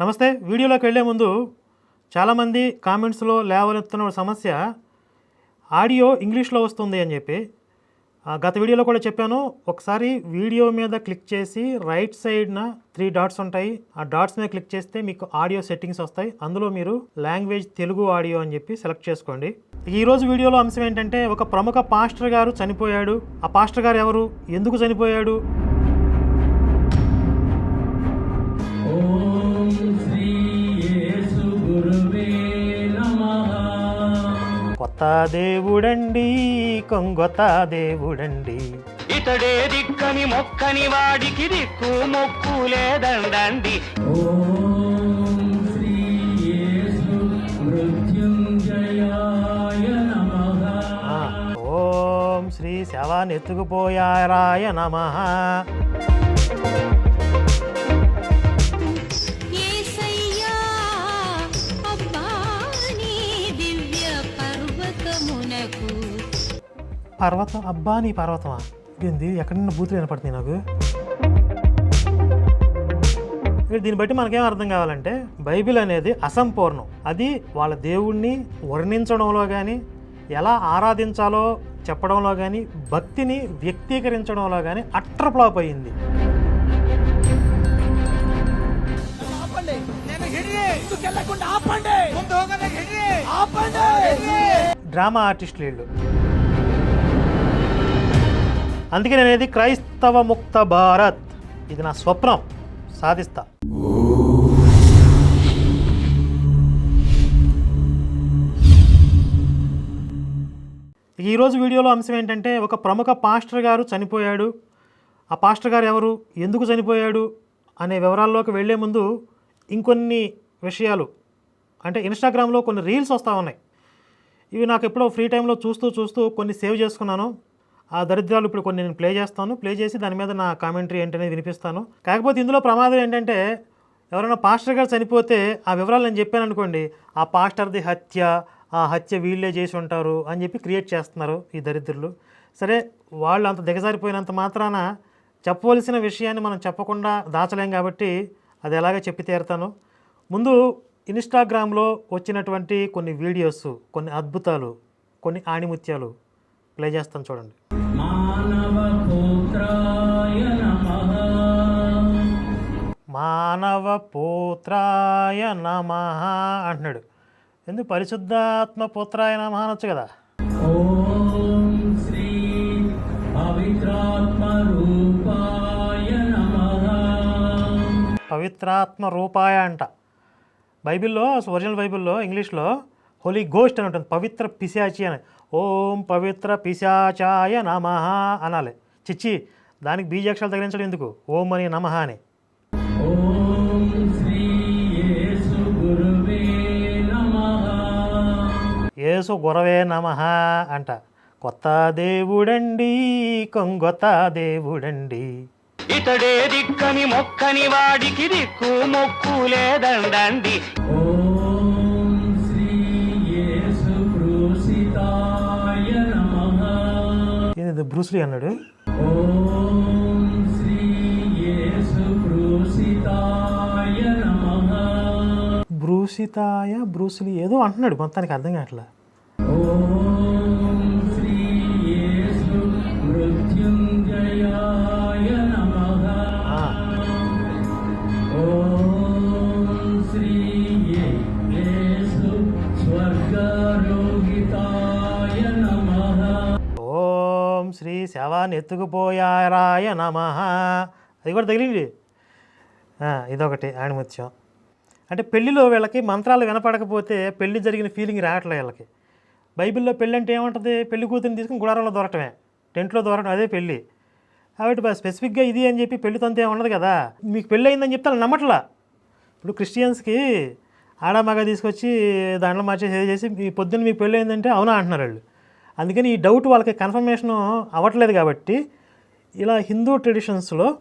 నమస్తే. వీడియోలోకి వెళ్ళే ముందు చాలామంది కామెంట్స్లో లేవనెత్తున్న సమస్య. ఆడియో ఇంగ్లీష్లో వస్తుంది అని చెప్పి. గత వీడియోలో కూడా చెప్పాను. ఒకసారి వీడియో మీద క్లిక్ చేసి రైట్ సైడ్న త్రీ డాట్స్ ఉంటాయి. ఆ డాట్స్ మీద క్లిక్ చేస్తే మీకు ఆడియో సెట్టింగ్స్ వస్తాయి. అందులో మీరు లాంగ్వేజ్ తెలుగు ఆడియో అని చెప్పి సెలెక్ట్ చేసుకోండి. ఈరోజు వీడియోలో అంశం ఏంటంటే ఒక ప్రముఖ పాస్టర్ గారు చనిపోయాడు. ఆ పాస్టర్ గారు ఎవరు? ఎందుకు చనిపోయాడు? కొత్త దేవుడండి కొంగొత్త దేవుడండి. ఇతడే దిక్కని మొక్కని వాడికి దిక్కు మొక్కు లేదండండి. ఓం శ్రీ యేసు మృత్యుంజయాయ నమః. ఆ, ఓం శ్రీ శవాన్ని ఎత్తుకుపోయారాయ నమ. పర్వతం అబ్బా నీ పర్వతమా? ఏంది ఎక్కడైనా బూతులు వినపడుతుంది నాకు? దీన్ని బట్టి మనకేం అర్థం కావాలంటే బైబిల్ అనేది అసంపూర్ణం. అది వాళ్ళ దేవుణ్ణి వర్ణించడంలో కానీ ఎలా ఆరాధించాలో చెప్పడంలో కానీ భక్తిని వ్యక్తీకరించడంలో కానీ అట్రప్లాప్ అయింది. డ్రామా ఆర్టిస్టులు వీళ్ళు. అందుకే నేనేది క్రైస్తవ ముక్త భారత్. ఇది నా స్వప్నం. సాధిస్తా. ఈరోజు వీడియోలో అంశం ఏంటంటే ఒక ప్రముఖ పాస్టర్ గారు చనిపోయాడు. ఆ పాస్టర్ గారు ఎవరు? ఎందుకు చనిపోయాడు? అనే వివరాల్లోకి వెళ్ళే ముందు ఇంకొన్ని విషయాలు. అంటే ఇన్స్టాగ్రామ్లో కొన్ని రీల్స్ వస్తూ ఉన్నాయి. ఇవి నాకు ఎప్పుడో ఫ్రీ టైంలో చూస్తూ చూస్తూ కొన్ని సేవ్ చేసుకున్నాను. ఆ దరిద్రాలు ఇప్పుడు కొన్ని నేను ప్లే చేస్తాను. ప్లే చేసి దాని మీద నా కామెంటరీ ఏంటనేది వినిపిస్తాను. కాకపోతే ఇందులో ప్రమాదం ఏంటంటే ఎవరైనా పాస్టర్ గారు చనిపోతే ఆ వివరాలు నేను చెప్పాను అనుకోండి. ఆ పాస్టర్ది హత్య ఆ హత్య వీళ్ళే చేసి ఉంటారు అని చెప్పి క్రియేట్ చేస్తున్నారు ఈ దరిద్రులు. సరే వాళ్ళు అంత దిగజారిపోయినంత మాత్రాన చెప్పవలసిన విషయాన్ని మనం చెప్పకుండా దాచలేం కాబట్టి అది ఎలాగ చెప్పి తీరుతాను. ముందు ఇన్స్టాగ్రామ్లో వచ్చినటువంటి కొన్ని వీడియోస్ కొన్ని అద్భుతాలు కొన్ని ఆణిముత్యాలు ప్లే చేస్తాను చూడండి. పుత్రాయ నమ అంటున్నాడు. ఎందుకు పరిశుద్ధాత్మ పుత్రాయ నమ అనొచ్చు కదా? ఓం శ్రీ పవిత్రాత్మ రూపాయ నమః. పవిత్రాత్మ రూపాయ అంట. బైబిల్లో ఒరిజినల్ బైబిల్లో ఇంగ్లీష్లో హోలీ గోస్ట్ అని ఉంటుంది. పవిత్ర పిశాచి అని. ఓం పవిత్ర పిశాచాయ నమ అనాలి. చిచ్చి దానికి బీజాక్షరాలు తగిలించడం ఎందుకు? ఓం అని నమ అని. యేసు గురవే నమ అంట. కొత్త దేవుడండి కొంగొత్త దేవుడండి. ఇతడే దిక్కని మొక్కని వాడికి దిక్కు మొక్కు లేదండండి. ఓం శ్రీ యేసు క్రూసితాయ నమః. ఇది బ్రూస్లీ అన్నాడు? ఓం శ్రీ యేసు క్రూసితాయ నమః. బ్రూసితాయ బ్రూస్లీ ఏదో అంటున్నాడు మొత్తానికి అర్థం కావట్లా. ఓం శ్రీ శవాన్ని ఎత్తుకుపోయారాయ నమ అది కూడా తగిలింది. ఇదొకటి ఆణిముత్యం. అంటే పెళ్ళిలో వీళ్ళకి మంత్రాలు వినపడకపోతే పెళ్ళి జరిగిన ఫీలింగ్ రావట్లే వీళ్ళకి. బైబిల్లో పెళ్ళి అంటే ఏమంటుంది? పెళ్ళి కూతురిని తీసుకుని గుడారంలో దొరకటమే. టెంట్లో దొరకడం అదే పెళ్ళి. కాబట్టి స్పెసిఫిక్గా ఇది అని చెప్పి పెళ్ళి తంతే ఉండదు కదా? మీకు పెళ్ళి అయిందని చెప్తే వాళ్ళు నమ్మట్లా. ఇప్పుడు క్రిస్టియన్స్కి ఆడ మగ తీసుకొచ్చి దాంట్లో మార్చేసి చేసి మీ పొద్దున్న మీకు పెళ్ళి అయిందంటే అవునా అంటున్నారు వాళ్ళు. అందుకని ఈ డౌట్ వాళ్ళకి కన్ఫర్మేషన్ అవ్వట్లేదు కాబట్టి ఇలా హిందూ ట్రెడిషన్స్లో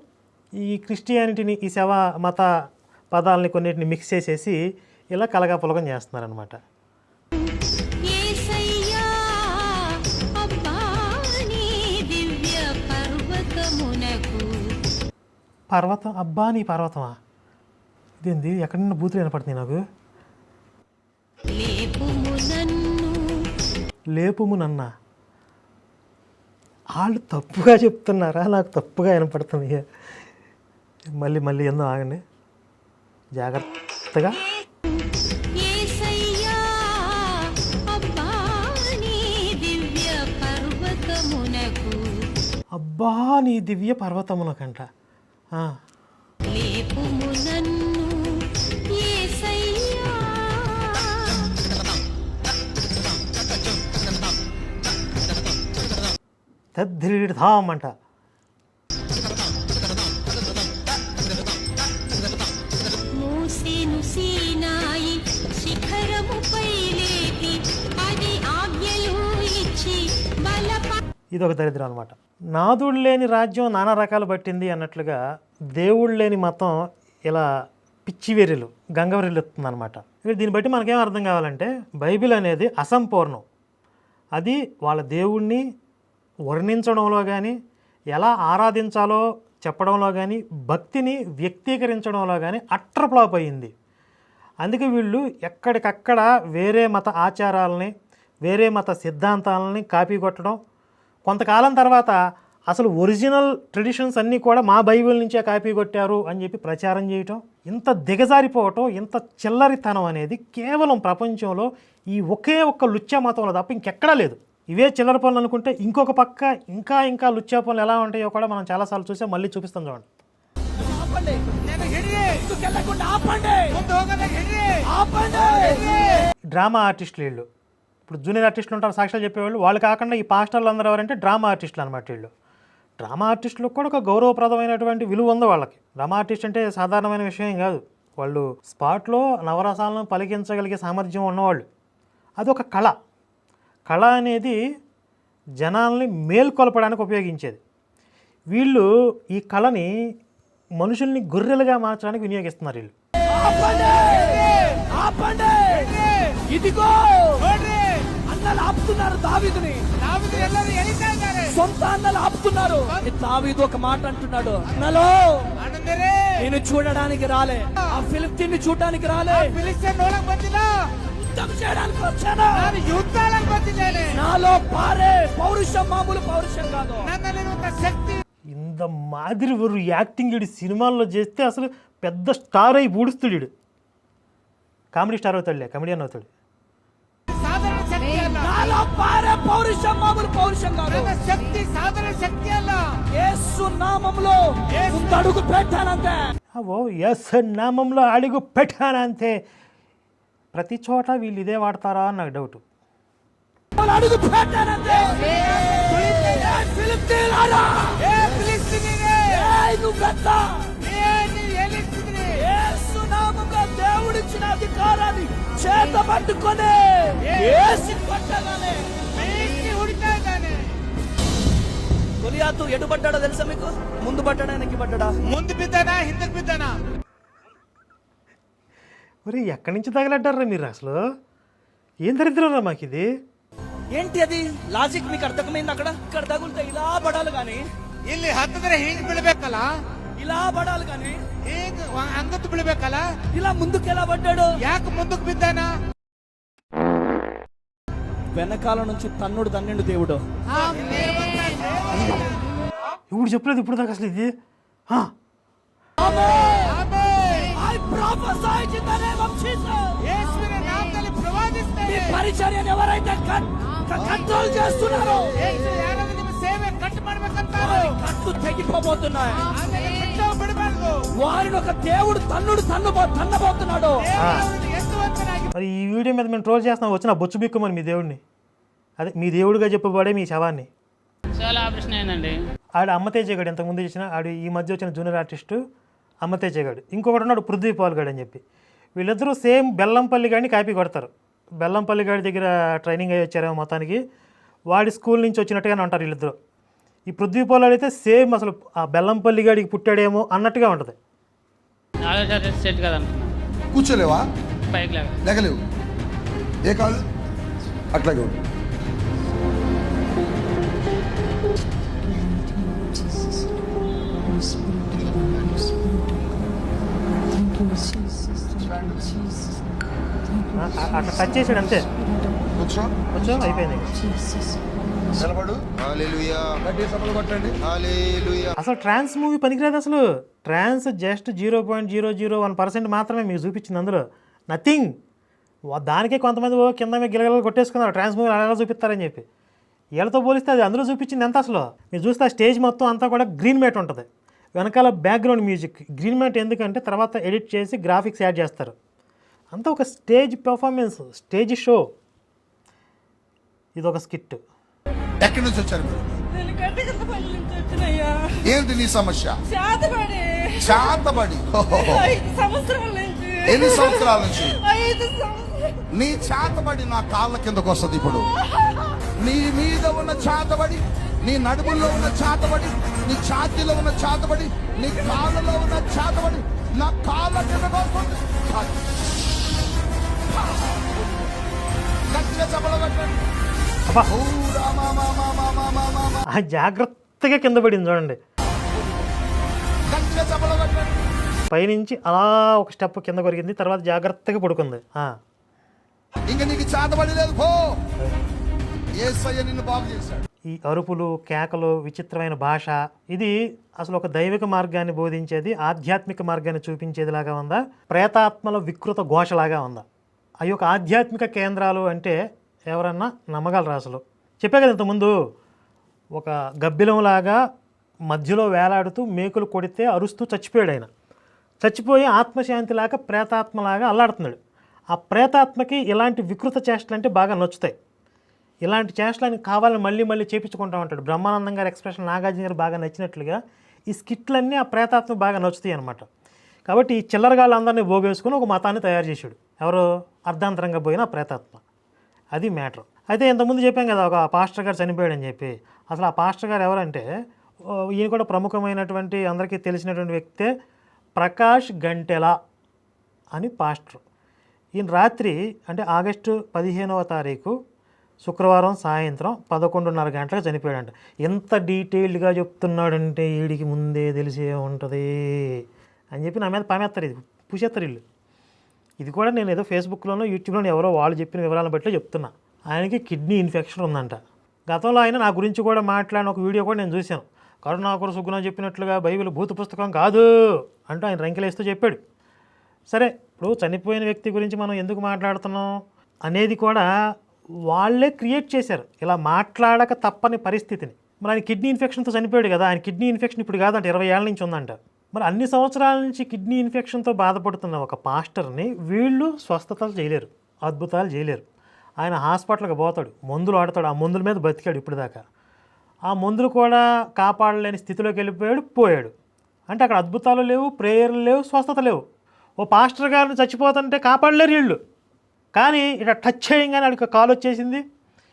ఈ క్రిస్టియానిటీని ఈ శవ మత పదాలని కొన్నిటిని మిక్స్ చేసేసి ఇలా కలగాపులగం చేస్తున్నారనమాట పర్వతం అబ్బా నీ పర్వతమా? ఇదేంది? ఎక్కడన్నా బూతులు వినపడుతుంది నాకు? లేపుము నన్ను. నన్న వాళ్ళు తప్పుగా చెప్తున్నారా? నాకు తప్పుగా వినపడుతుంది మళ్ళీ మళ్ళీ ఎందో ఆగండి? జాగ్రత్తగా. యేసయ్యా అబ్బా నీ దివ్య పర్వతమునకు. అబ్బా నీ దివ్య పర్వతమునకంట. తద్ధిరిధాం అంట ఇది ఒక దరిద్రం అనమాట నాదుడు లేని రాజ్యం నానా రకాలు పట్టింది అన్నట్లుగా దేవుడు లేని మతం ఇలా పిచ్చివెర్రెలు గంగవెర్రెలు అనమాట దీన్ని బట్టి మనకేం అర్థం కావాలంటే బైబిల్ అనేది అసంపూర్ణం. అది వాళ్ళ దేవుణ్ణి వర్ణించడంలో కానీ ఎలా ఆరాధించాలో చెప్పడంలో కానీ భక్తిని వ్యక్తీకరించడంలో కానీ అట్రప్లాప్ అయింది. అందుకే వీళ్ళు ఎక్కడికక్కడ వేరే మత ఆచారాలని వేరే మత సిద్ధాంతాలని కాపీ కొట్టడం కొంతకాలం తర్వాత అసలు ఒరిజినల్ ట్రెడిషన్స్ అన్నీ కూడా మా బైబిల్ నుంచే కాపీ కొట్టారు అని చెప్పి ప్రచారం చేయటం ఇంత దిగజారిపోవటం ఇంత చిల్లరితనం అనేది కేవలం ప్రపంచంలో ఈ ఒకే ఒక్క లుచ్చా మతంలో తప్ప ఇంకెక్కడా లేదు. ఇవే చిల్లర పనులు అనుకుంటే ఇంకొక పక్క ఇంకా ఇంకా లుచ్చా పనులు ఎలా ఉంటాయో కూడా మనం చాలాసార్లు చూసే. మళ్ళీ చూపిస్తాం చూడండి. డ్రామా ఆర్టిస్టులు వీళ్ళు. ఇప్పుడు జూనియర్ ఆర్టిస్టులు ఉంటారు సాక్ష్యాలు చెప్పేవాళ్ళు. వాళ్ళు కాకుండా ఈ పాస్టర్లు అందరూ ఎవరంటే డ్రామా ఆర్టిస్టులు అనమాట వీళ్ళు. డ్రామా ఆర్టిస్టులకు కూడా ఒక గౌరవప్రదమైనటువంటి విలువ ఉంది వాళ్ళకి. డ్రామా ఆర్టిస్ట్ అంటే సాధారణమైన విషయం కాదు. వాళ్ళు స్పాట్లో నవరసాలను పలికించగలిగే సామర్థ్యం ఉన్నవాళ్ళు. అదొక కళ. కళ అనేది జనాల్ని మేల్కొల్పడానికి ఉపయోగించేది. వీళ్ళు ఈ కళని మనుషుల్ని గొర్రెలుగా మార్చడానికి వినియోగిస్తున్నారు వీళ్ళు. ఇదిగో! అన్నలు ఆపుతున్నారు దావిదుని. సొంత అన్నలు ఆపుతున్నారు. దావీదు ఒక మాట అంటున్నాడు. అన్నలో నేను చూడడానికి రాలే. ఆ ఫిలిప్తీన్ చూడడానికి రాలే. యుద్ధం చేయడానికి వచ్చాను. నాలో పారే పౌరుషం మామూలు పౌరుషం కాదు. ఇంత మాదిరి వరు యాక్టింగ్ వీడు సినిమాల్లో చేస్తే అసలు పెద్ద స్టార్ అయి పూడుస్తాడు కామెడీ స్టార్ అవుతాడులే కమెడియన్ అవుతాడు. పారే పౌరుషం మామూలు పౌరుషం కాదు. శక్తి సాధన శక్తి యేసు నామంలో ముందడుగు పెట్టానంతే. ఓ ఎస్ నామంలో అడుగు పెట్టానంతే. ప్రతి చోట వీళ్ళు ఇదే వాడతారా అని నాకు డౌట్ అడుగు పెట్టానంతే. దేవుడిచ్చిన అధికారాన్ని చేత పట్టుకొని ఏసి కొట్టగానే గొలియాతు ఎటు పడ్డాడో తెలుసా మీకు ముందు పడ్డాడా వెనక్కి పడ్డాడా ముందు బిద్దనా హిందకు బిద్దనా మరి ఎక్కడి నుంచి తగలడ్డారా మీరు అసలు ఏం దరిద్రరా మాకు ఇది ఏంటి అది లాజిక్ మీకు అర్థమైంది అక్కడ ఇక్కడ తగులుతే ఇలా పడాలి కానీ ಇಲ್ಲಿ ಹತ್ತಿದ್ರೆ ಹಿಂಗ್ ಬೀಳ್ಬೇಕಲ್ಲ ఇలా పడాలి కానీ ಹಿಂಗ್ ಅಂಗತ್ತು ಬೀಳ್ಬೇಕಲ್ಲ ఇలా ముందుకు ఎలా పడ్డాడు ಯಾಕೆ ಮುಂದಕ್ಕೆ ಬಿದ್ದಾನ వెనకాల నుంచి తన్నుడు తన్నిండు దేవుడు ఇప్పుడు చెప్పలేదు ఇప్పుడు దాకా అసలు ఇది ఆ, I prophesy in the name of Jesus. ಯೇಸುವಿನ ನಾಮದಲ್ಲಿ మీ ಪ್ರವಾದಿಸ್ತೇನೆ పరిచర్యను ఎవరైతే కంట్రోల్ చేస్తున్నారో ಯೇಸು ಯಾರಾದ್ರೂ వారిని ఒక దేవుడు తన్నుడు తన్ను తన్నబోతున్నాడు. మరి ఈ వీడియో మీద మేము ట్రోల్ చేస్తున్నాం వచ్చిన బొచ్చు బిక్కుమని మీ దేవుడిని. అదే మీ దేవుడిగా చెప్పబడే మీ శవాన్ని. చాలా ప్రశ్న ఏంటండి ఆడు అమ్మతేజ గడు ఇంతకుముందు చేసిన ఆడు ఈ మధ్య వచ్చిన జూనియర్ ఆర్టిస్టు అమ్మతేజ గడు ఇంకొకటి ఉన్నాడు పృథ్వీ పాల్ గడు అని చెప్పి. వీళ్ళిద్దరూ సేమ్ బెల్లంపల్లి గాడిని కాపీ కొడతారు. బెల్లంపల్లి గాడి దగ్గర ట్రైనింగ్ అయ్యి వచ్చారేమో మొత్తానికి. వాడి స్కూల్ నుంచి వచ్చినట్టుగానే ఉంటారు వీళ్ళిద్దరు. ఈ పృథ్వీ పాల్గాడు అయితే సేమ్ అసలు ఆ బెల్లంపల్లి గాడికి పుట్టాడేమో అన్నట్టుగా ఉంటుంది. సెట్ కదా అనుకున్నా కూర్చోలేవా? పైకి లేకలేవు. ఏ కాళ్ళు అట్లాగే ఉండు. అట్లా టచ్ చేసాడు అంతే. కూర్చో. కొంచెం అయిపోయింది నిలబడు. అసలు ట్రాన్స్ మూవీ పనికిరాదు అసలు. Trance just zero point zero zero one percent మాత్రమే మీకు చూపించింది అందులో. నథింగ్ దానికే కొంతమంది ఓ కింద మీద గిలగలు కొట్టేసుకున్నారు. ట్రాన్స్ మూవీ అలా చూపిస్తారని చెప్పి. వీళ్ళతో పోలిస్తే అది అందులో చూపించింది ఎంత అసలు? మీరు చూస్తే ఆ స్టేజ్ మొత్తం అంతా కూడా గ్రీన్ మ్యాట్ ఉంటుంది. వెనకాల బ్యాక్గ్రౌండ్ మ్యూజిక్. గ్రీన్ మ్యాట్ ఎందుకంటే తర్వాత ఎడిట్ చేసి గ్రాఫిక్స్ యాడ్ చేస్తారు. అంతా ఒక స్టేజ్ పెర్ఫార్మెన్స్ స్టేజ్ షో ఇది ఒక స్కిట్. ఎక్కడి నుంచి వచ్చారు మీరు? ఏంటి నీ సమస్య? చేతబడి ఎన్ని సంవత్సరాల నుంచి? నీ చేతబడి నా కాళ్ళ కిందకు వస్తుంది ఇప్పుడు. నీ మీద ఉన్న చేతబడి నీ నడుముల్లో ఉన్న చేతబడి నీ ఛాతీలో ఉన్న చేతబడి నీ కాళ్ళలో ఉన్న చేతబడి నా కాళ్ళ కిందకు వస్తుంది. గట్టిగా చెప్పలు కట్టండి. జాగ్రత్తగా కింద పడింది చూడండి. పైనుంచి అలా ఒక స్టెప్ కింద కొరిగింది తర్వాత జాగ్రత్తగా పడుకుంది. ఈ అరుపులు కేకలు విచిత్రమైన భాష ఇది అసలు ఒక దైవిక మార్గాన్ని బోధించేది ఆధ్యాత్మిక మార్గాన్ని చూపించేదిలాగా ఉందా? ప్రేతాత్మల వికృత ఘోషలాగా ఉందా? అవి ఒక ఆధ్యాత్మిక కేంద్రాలు అంటే ఎవరన్నా నమ్మగలరా అసలు? చెప్పే కదా ఇంతకుముందు ఒక గబ్బిలంలాగా మధ్యలో వేలాడుతూ మేకులు కొడితే అరుస్తూ చచ్చిపోయాడు ఆయన. చచ్చిపోయి ఆత్మశాంతిలాగా ప్రేతాత్మలాగా అల్లాడుతున్నాడు. ఆ ప్రేతాత్మకి ఇలాంటి వికృత చేష్టలు అంటే బాగా నచ్చుతాయి. ఇలాంటి చేష్టలని కావాలని మళ్ళీ మళ్ళీ చేపించుకుంటా ఉంటాడు. బ్రహ్మానందం గారి ఎక్స్ప్రెషన్ నాగార్జున గారు బాగా నచ్చినట్లుగా ఈ స్కిట్లన్నీ ఆ ప్రేతాత్మ బాగా నచ్చుతాయి అనమాట కాబట్టి ఈ చిల్లరగాళ్ళందరినీ భోగేసుకుని ఒక మతాన్ని తయారు చేశాడు. ఎవరు అర్ధాంతరంగా పోయిన ప్రేతాత్మ. అది మ్యాటర్. అయితే ఇంతకుముందు చెప్పాం కదా ఒక పాస్టర్ గారు చనిపోయాడని చెప్పి. అసలు ఆ పాస్టర్ గారు ఎవరంటే ఈయన కూడా ప్రముఖమైనటువంటి అందరికీ తెలిసినటువంటి వ్యక్తే ప్రకాష్ గంటెల అని పాస్టర్. ఈయన రాత్రి అంటే ఆగస్టు పదిహేనవ తారీఖు శుక్రవారం సాయంత్రం పదకొండున్నర గంటలకు చనిపోయాడంట. ఎంత డీటెయిల్డ్గా చెప్తున్నాడంటే వీడికి ముందే తెలిసే ఉంటుంది అని చెప్పి నా మీద పామేస్తారు ఇది పూసేస్తారు వీళ్ళు. ఇది కూడా నేను ఏదో ఫేస్బుక్లోనో యూట్యూబ్లోనో ఎవరో వాళ్ళు చెప్పిన వివరాలను బట్టి చెప్తున్నా. ఆయనకి కిడ్నీ ఇన్ఫెక్షన్ ఉందంట. గతంలో ఆయన నా గురించి కూడా మాట్లాడిన ఒక వీడియో కూడా నేను చూశాను. కరుణాకర సుగుణ చెప్పినట్లుగా బైబిల్ భూత పుస్తకం కాదు అంటూ ఆయన రంకెలేస్తూ చెప్పాడు. సరే ఇప్పుడు చనిపోయిన వ్యక్తి గురించి మనం ఎందుకు మాట్లాడుతున్నాం అనేది కూడా వాళ్ళే క్రియేట్ చేశారు. ఇలా మాట్లాడక తప్పని పరిస్థితిని. మరి ఆయన కిడ్నీ ఇన్ఫెక్షన్తో చనిపోయాడు కదా ఆయన కిడ్నీ ఇన్ఫెక్షన్ ఇప్పుడు కాదంట ఇరవై ఏళ్ళ నుంచి ఉందంట. మరి అన్ని సంవత్సరాల నుంచి కిడ్నీ ఇన్ఫెక్షన్తో బాధపడుతున్న ఒక పాస్టర్ని వీళ్ళు స్వస్థతలు చేయలేరు అద్భుతాలు చేయలేరు. ఆయన హాస్పిటల్కి పోతాడు మందులు ఆడతాడు ఆ మందుల మీద బతికాడు ఇప్పటిదాకా. ఆ మందులు కూడా కాపాడలేని స్థితిలోకి వెళ్ళిపోయాడు పోయాడు. అంటే అక్కడ అద్భుతాలు లేవు ప్రేయర్లు లేవు స్వస్థత లేవు. ఓ పాస్టర్ గారిని చచ్చిపోతుంటే కాపాడలేరు వీళ్ళు. కానీ ఇట్లా టచ్ చేయంగానే అడిగి కాలు వచ్చేసింది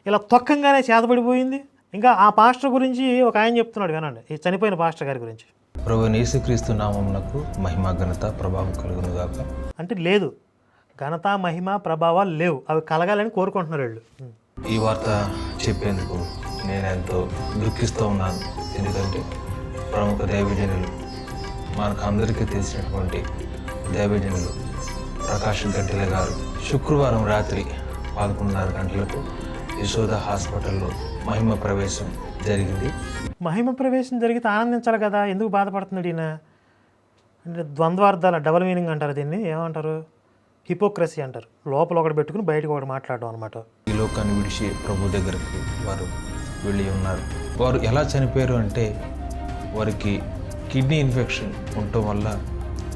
ఇలా తొక్కంగానే చేతబడిపోయింది. ఇంకా ఆ పాస్టర్ గురించి ఒక ఆయన చెప్తున్నాడు వినండి ఈ చనిపోయిన పాస్టర్ గారి గురించి. ప్రభు యేసుక్రీస్తు నామమునకు మహిమ ఘనత ప్రభావం కలుగును గాక అంటే లేదు. ఘనత మహిమ ప్రభావాలు లేవు. అవి కలగాలని కోరుకుంటున్నారు వీళ్ళు. ఈ వార్త చెప్పేందుకు నేను ఎంతో దుఃఖిస్తూ ఉన్నాను. ఎందుకంటే ప్రముఖ దైవజనులు మనకు అందరికీ తెలిసినటువంటి దైవజనులు ప్రకాష్ గంటెల గారు శుక్రవారం రాత్రి పదకొండున్నర గంటలకు యశోద హాస్పిటల్లో మహిమ ప్రవేశం జరిగింది. మహిమ ప్రవేశం జరిగితే ఆనందించాలి కదా ఎందుకు బాధపడుతున్నాడు ఈయన? అంటే ద్వంద్వార్థాల డబల్ మీనింగ్ అంటారు దీన్ని ఏమంటారు? హిపోక్రసీ అంటారు. లోపల ఒకటి పెట్టుకుని బయటకు ఒకటి మాట్లాడడం అనమాట ఈ లోకాన్ని విడిచి ప్రభు దగ్గరికి వారు వెళ్ళి ఉన్నారు. వారు ఎలా చనిపోయారు అంటే వారికి కిడ్నీ ఇన్ఫెక్షన్ ఉండటం వల్ల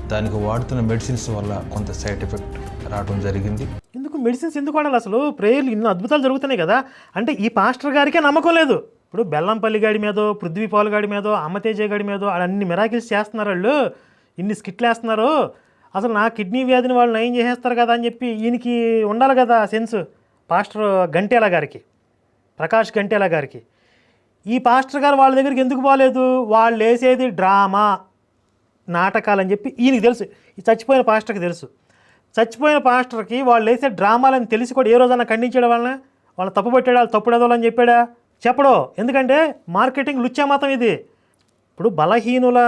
దానికి వాడుతున్న మెడిసిన్స్ వల్ల కొంత సైడ్ ఎఫెక్ట్ రావడం జరిగింది. ఎందుకు మెడిసిన్స్ ఎందుకు వాడాలి అసలు? ప్రేయర్లు ఇన్ని అద్భుతాలు జరుగుతున్నాయి కదా. అంటే ఈ పాస్టర్ గారికే నమ్మకం లేదు. ఇప్పుడు బెల్లంపల్లి గాడి మీదో పృథ్వీ పాల్ గాడి మీదో అమ్మతేజ గాడి మీదో అన్ని మిరాకిల్స్ చేస్తున్నారు వాళ్ళు. ఇన్ని స్కిట్లు వేస్తున్నారు అసలు నా కిడ్నీ వ్యాధిని వాళ్ళు నయం చేసేస్తారు కదా అని చెప్పి ఈయనకి ఉండాలి కదా సెన్స్ పాస్టర్ గంటేల గారికి ప్రకాష్ గంటేల గారికి. ఈ పాస్టర్ గారు వాళ్ళ దగ్గరికి ఎందుకు పోలేదు? వాళ్ళు వేసేది డ్రామా నాటకాలని చెప్పి ఈయనకి తెలుసు. ఈ చచ్చిపోయిన పాస్టర్కి తెలుసు. చచ్చిపోయిన పాస్టర్కి వాళ్ళు వేసే డ్రామాలని తెలిసి కూడా ఏ రోజన్నా ఖండించడం వలన వాళ్ళని తప్పు పెట్టాడు? వాళ్ళు తప్పుడు చెప్పాడా? చెప్పడు ఎందుకంటే మార్కెటింగ్ లుచ్చా మాత్రం ఇది. ఇప్పుడు బలహీనుల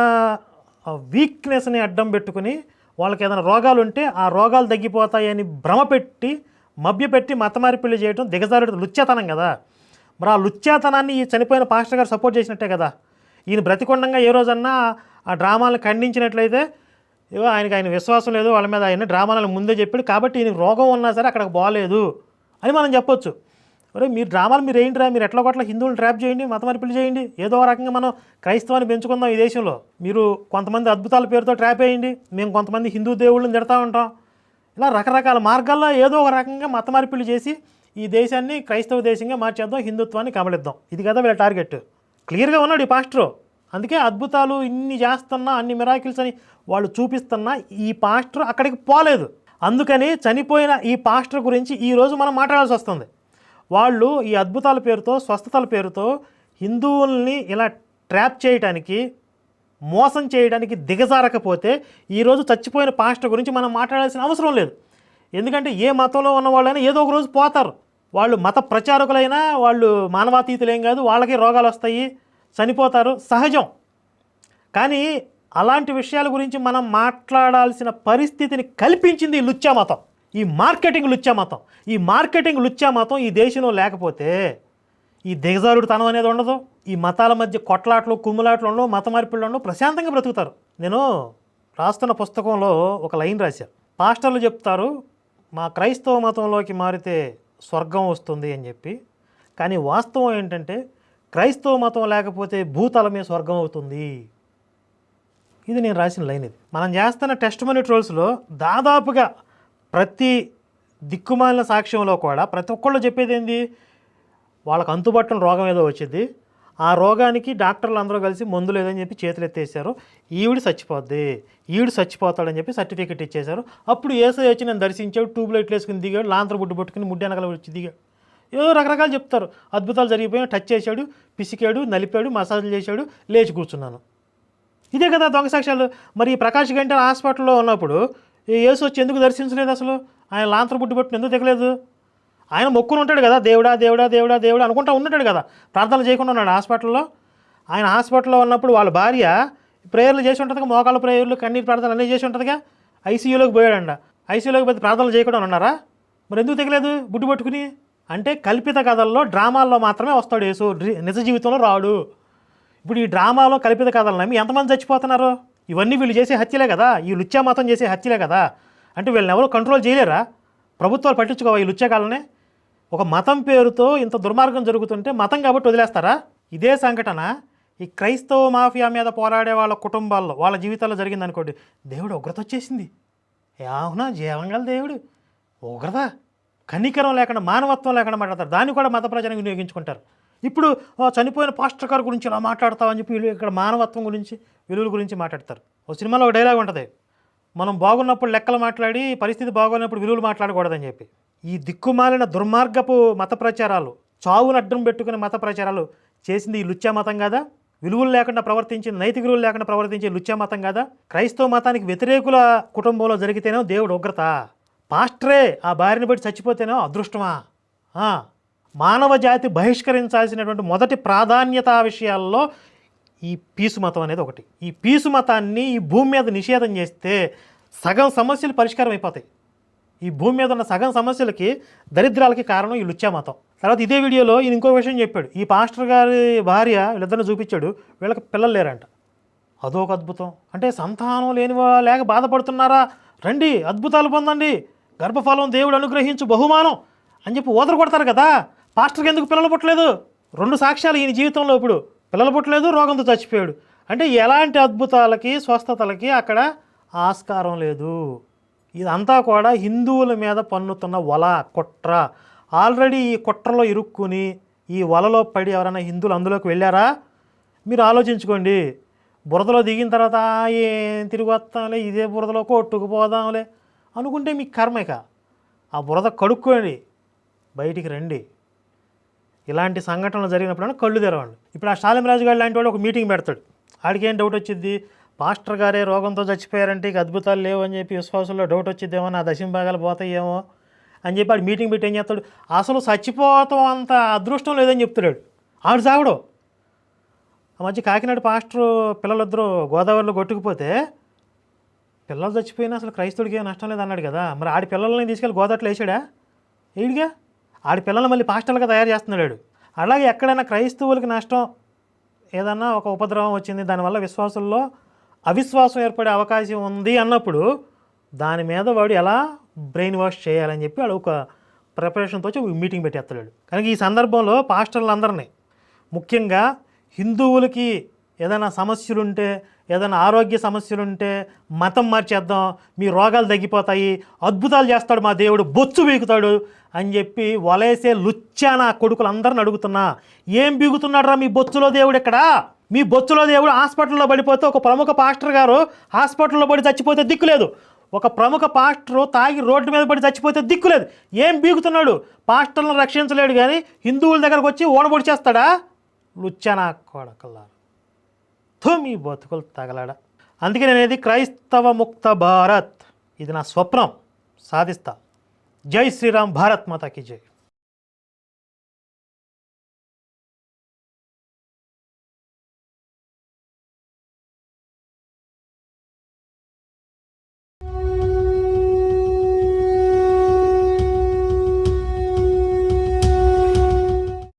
వీక్నెస్ని అడ్డం పెట్టుకుని వాళ్ళకి ఏదైనా రోగాలు ఉంటే ఆ రోగాలు తగ్గిపోతాయని భ్రమ పెట్టి మభ్యపెట్టి మతమార్పిల్లి చేయడం దిగజారుడు లుచ్చేతనం కదా. మరి ఆ లుచ్చేతనాన్ని ఈ చనిపోయిన పాస్టర్ గారు సపోర్ట్ చేసినట్టే కదా. ఈయన బ్రతికొండంగా ఏ రోజన్నా ఆ డ్రామాలను ఖండించినట్లయితే ఏదో ఆయనకి ఆయన విశ్వాసం లేదు వాళ్ళ మీద ఆయన డ్రామాలను ముందే చెప్పాడు కాబట్టి ఈయనకి రోగం ఉన్నా సరే అక్కడికి బాగాలేదు అని మనం చెప్పొచ్చు. అరే మీరు డ్రామాలు మీరు ఏంటిరా మీరు ఎట్లా కొట్ల హిందువులు ట్రాప్ చేయండి మతమార్పిడి చేయండి ఏదో రకంగా మనం క్రైస్తవాన్ని పెంచుకుందాం ఈ దేశంలో. మీరు కొంతమంది అద్భుతాల పేరుతో ట్రాప్ వేయండి మేము కొంతమంది హిందూ దేవుళ్ళని తిడతా ఉంటాం. ఇలా రకరకాల మార్గాల్లో ఏదో ఒక రకంగా మత మార్పిడి చేసి ఈ దేశాన్ని క్రైస్తవ దేశంగా మార్చేద్దాం హిందుత్వాన్ని కమలిద్దాం ఇది కదా వీళ్ళ టార్గెట్. క్లియర్గా ఉన్నాడు ఈ పాస్టరు. అందుకే అద్భుతాలు ఇన్ని చేస్తున్నా అన్ని మిరాకిల్స్ అని వాళ్ళు చూపిస్తున్నా ఈ పాస్టర్ అక్కడికి పోలేదు. అందుకని చనిపోయిన ఈ పాస్టర్ గురించి ఈరోజు మనం మాట్లాడాల్సి వస్తుంది. వాళ్ళు ఈ అద్భుతాల పేరుతో స్వస్థతల పేరుతో హిందువుల్ని ఇలా ట్రాప్ చేయడానికి మోసం చేయడానికి దిగజారకపోతే ఈరోజు చచ్చిపోయిన పాస్టర్ గురించి మనం మాట్లాడాల్సిన అవసరం లేదు. ఎందుకంటే ఏ మతంలో ఉన్న వాళ్ళైనా ఏదో ఒక రోజు పోతారు. వాళ్ళు మత ప్రచారకులైనా వాళ్ళు మానవాతీతులేం కాదు వాళ్ళకి రోగాలు వస్తాయి చనిపోతారు సహజం. కానీ అలాంటి విషయాల గురించి మనం మాట్లాడాల్సిన పరిస్థితిని కల్పించింది లుచ్చా మతం. ఈ మార్కెటింగ్ లుచ్చా మతం. ఈ మార్కెటింగ్ లుచ్చా మతం ఈ దేశంలో లేకపోతే ఈ దిగజారుడుతనం అనేది ఉండదు. ఈ మతాల మధ్య కొట్లాట్లు కుమ్ములాట్లు ఉండవు మత మార్పిళ్ళు ఉండవు ప్రశాంతంగా బ్రతుకుతారు. నేను రాస్తున్న పుస్తకంలో ఒక లైన్ రాశాను. పాస్టర్లు చెప్తారు మా క్రైస్తవ మతంలోకి మారితే స్వర్గం వస్తుంది అని చెప్పి. కానీ వాస్తవం ఏంటంటే క్రైస్తవ మతం లేకపోతే భూతలమే స్వర్గం అవుతుంది. ఇది నేను రాసిన లైన్ ఇది. మనం చేస్తున్న టెస్ట్ మనీ ట్రోల్స్లో దాదాపుగా ప్రతి దిక్కుమాలిన సాక్ష్యంలో కూడా ప్రతి ఒక్కళ్ళు చెప్పేది ఏంది? వాళ్ళకి అంతుబట్టని రోగం ఏదో వచ్చింది. ఆ రోగానికి డాక్టర్లు అందరూ కలిసి మందు లేదని చెప్పి చేతులు ఎత్తేసారు. ఈవిడ చచ్చిపోద్ది. ఈవిడ చచ్చిపోతాడని చెప్పి సర్టిఫికెట్ ఇచ్చేశారు అప్పుడు ఏసై వచ్చి నేను దర్శించాడు ట్యూబ్ లైట్లు వేసుకుని దిగాడు లాంతర బుడ్డు పట్టుకుని ముడ్డెనకల వచ్చి దిగాడు. ఏదో రకరకాలు చెప్తారు. అద్భుతాలు జరిగిపోయాయి టచ్ చేశాడు పిసికాడు నలిపాడు మసాజ్ చేశాడు లేచి కూర్చున్నాను. ఇదే కదా దొంగ సాక్ష్యాలు. మరి ఈ ప్రకాష్ గంటే హాస్పిటల్లో ఉన్నప్పుడు యేసు వచ్చి ఎందుకు దర్శించలేదు అసలు? ఆయన లాంతర బుడ్డు పట్టుకుని ఎందుకు దిగలేదు? ఆయన మొక్కుని ఉంటాడు కదా దేవుడా దేవుడా దేవుడా దేవుడా అనుకుంటా ఉన్నాడు కదా ప్రార్థనలు చేయకుండా ఉన్నాడు హాస్పిటల్లో. ఆయన హాస్పిటల్లో ఉన్నప్పుడు వాళ్ళ భార్య ప్రేయర్లు చేసి ఉంటుందిగా మోకాళ్ళ ప్రేయర్లు కన్నీరు ప్రార్థనలు అన్నీ చేసి ఉంటుందిగా ఐసీయూలోకి పోయాడంట. ఐసీయూలోకి పోతే ప్రార్థనలు చేయకుండా ఉన్నారా? మరి ఎందుకు తెగలేదు బుడ్డు పట్టుకుని? అంటే కల్పిత కథల్లో డ్రామాల్లో మాత్రమే వస్తాడు యేసు. నిజ జీవితంలో రాడు. ఇప్పుడు ఈ డ్రామాలో కల్పిత కథలు నమ్మి ఎంతమంది చచ్చిపోతున్నారు? ఇవన్నీ వీళ్ళు చేసే హత్యలే కదా. ఈ లుచ్చామాతం చేసే హత్యలే కదా. అంటే వీళ్ళని ఎవరు కంట్రోల్ చేయలేరా? ప్రభుత్వాలు పట్టించుకోవా ఈ లుచ్చాకాలనే ఒక మతం పేరుతో ఇంత దుర్మార్గం జరుగుతుంటే మతం కాబట్టి వదిలేస్తారా? ఇదే సంఘటన. ఈ క్రైస్తవ మాఫియా మీద పోరాడే వాళ్ళ కుటుంబాల్లో వాళ్ళ జీవితాల్లో జరిగింది అనుకోండి. దేవుడు ఉగ్రత వచ్చేసింది. అవునా? జీవంగల దేవుడు. ఉగ్రత. కనికరం లేకుండా మానవత్వం లేకుండా మాట్లాడతారు. దాన్ని కూడా మత ప్రచారం వినియోగించుకుంటారు. ఇప్పుడు చనిపోయిన పాస్టర్ గారి గురించి ఇలా మాట్లాడతామని చెప్పి వీళ్ళు ఇక్కడ మానవత్వం గురించి విలువల గురించి మాట్లాడతారు. ఒక సినిమాలో ఒక డైలాగ్ ఉంటుంది. మనం బాగున్నప్పుడు లెక్కలు మాట్లాడి పరిస్థితి బాగున్నప్పుడు విలువలు మాట్లాడకూడదని చెప్పి. ఈ దిక్కుమాలిన దుర్మార్గపు మత ప్రచారాలు చావును అడ్డం పెట్టుకునే మత ప్రచారాలు చేసింది ఈ లుచ్చా మతం కదా? విలువలు లేకుండా ప్రవర్తించిన నైతిక విలువలు లేకుండా ప్రవర్తించే లుచ్చా మతం కదా? క్రైస్తవ మతానికి వ్యతిరేకుల కుటుంబంలో జరిగితేనే దేవుడు ఉగ్రత. పాస్టరే ఆ భార్యను బట్టి చచ్చిపోతేనో అదృష్టమా? మానవ జాతి బహిష్కరించాల్సినటువంటి మొదటి ప్రాధాన్యత విషయాల్లో ఈ పీసు మతం అనేది ఒకటి. ఈ పీసు మతాన్ని ఈ భూమి మీద నిషేధం చేస్తే సగం సమస్యలు పరిష్కారం అయిపోతాయి. ఈ భూమి మీద ఉన్న సగం సమస్యలకి దరిద్రాలకి కారణం ఈ లుచ్చా మతం. తర్వాత ఇదే వీడియోలో ఈయన ఇంకో విషయం చెప్పాడు. ఈ పాస్టర్ గారి భార్య వీళ్ళిద్దరిని చూపించాడు. వీళ్ళకి పిల్లలు లేరంట. అదొక అద్భుతం. అంటే సంతానం లేని లేక బాధపడుతున్నారా? రండి అద్భుతాలు పొందండి. గర్భఫలం దేవుడు అనుగ్రహించు బహుమానం అని చెప్పి ఓదరు కొడతారు కదా. పాస్టర్కి ఎందుకు పిల్లలు పుట్టలేదు? రెండు సాక్ష్యాలు ఈయన జీవితంలో ఇప్పుడు. పిల్లలు పుట్టలేదు రోగంతో చచ్చిపోయాడు. అంటే ఎలాంటి అద్భుతాలకి స్వస్థతలకి అక్కడ ఆస్కారం లేదు. ఇదంతా కూడా హిందువుల మీద పన్నుతున్న వల కుట్ర. ఆల్రెడీ ఈ కుట్రలో ఇరుక్కుని ఈ వలలో పడి ఎవరైనా హిందువులు అందులోకి వెళ్ళారా? మీరు ఆలోచించుకోండి. బురదలో దిగిన తర్వాత ఏం తిరిగి వస్తాంలే ఇదే బురదలో కొట్టుకుపోదాంలే అనుకుంటే మీకు కర్మేక ఆ బురద కడుక్కోండి. బయటికి రండి. ఇలాంటి సంఘటనలు జరిగినప్పుడు కళ్ళు తెరవండి. ఇప్పుడు ఆ రాజు గారు లాంటి వాడు ఒక మీటింగ్ పెడతాడు. ఆడికి ఏం డౌట్ వచ్చింది పాస్టర్ గారే రోగంతో చచ్చిపోయారంటే ఇక అద్భుతాలు లేవు అని చెప్పి విశ్వాసంలో డౌట్ వచ్చిద్దేమో నా దశంభాగాలు పోతాయేమో అని చెప్పి ఆడు మీటింగ్ పెట్టి ఏం చేస్తాడు? అసలు చచ్చిపోతాం అంత అదృష్టం లేదని చెప్తున్నాడు. ఆడు సాగుడు. ఆ మధ్య కాకినాడ పాస్టర్ పిల్లలిద్దరూ గోదావరిలో కొట్టుకుపోతే పిల్లలు చచ్చిపోయినా అసలు క్రైస్తవుడికి నష్టం లేదన్నాడు కదా. మరి ఆడి పిల్లల్ని తీసుకెళ్ళి గోదావరిలో వేసాడా? ఏడిగా? ఆడి పిల్లల్ని మళ్ళీ పాస్టర్లుగా తయారు చేస్తున్నాడు అలాగే ఎక్కడైనా క్రైస్తవులకి నష్టం ఏదన్నా ఒక ఉపద్రవం వచ్చింది దానివల్ల విశ్వాసుల్లో అవిశ్వాసం ఏర్పడే అవకాశం ఉంది అన్నప్పుడు దాని మీద వాడు ఎలా బ్రెయిన్ వాష్ చేయాలని చెప్పి వాడు ఒక ప్రిపరేషన్తో వచ్చి మీటింగ్ పెట్టేస్తాడు. కనుక ఈ సందర్భంలో పాస్టర్లందరినీ ముఖ్యంగా హిందువులకి ఏదైనా సమస్యలుంటే ఏదైనా ఆరోగ్య సమస్యలుంటే మతం మార్చేద్దాం మీ రోగాలు తగ్గిపోతాయి అద్భుతాలు చేస్తాడు మా దేవుడు బొచ్చు బీగుతాడు అని చెప్పి వలేసే లుచ్చాన కొడుకులందరిని అడుగుతున్నా ఏం బీగుతున్నాడు రా మీ బొచ్చులో దేవుడు ఇక్కడ? మీ బొచ్చులో దేవుడు హాస్పిటల్లో పడిపోతే ఒక ప్రముఖ పాస్టర్ గారు హాస్పిటల్లో పడి చచ్చిపోతే దిక్కులేదు ఒక ప్రముఖ పాస్టరు తాగి రోడ్డు మీద పడి చచ్చిపోతే దిక్కులేదు ఏం బీగుతున్నాడు? పాస్టర్లను రక్షించలేడు కానీ హిందువుల దగ్గరకు వచ్చి ఓడబొడి చేస్తాడా లుచ్చానా కొడకల్లారు మొత్తం ఈ బతుకులు తగలాడ. అందుకే నేను అనేది క్రైస్తవ ముక్త భారత్. ఇది నా స్వప్నం. సాధిస్తా. జై శ్రీరామ్ భారత్ మాతాకి జై.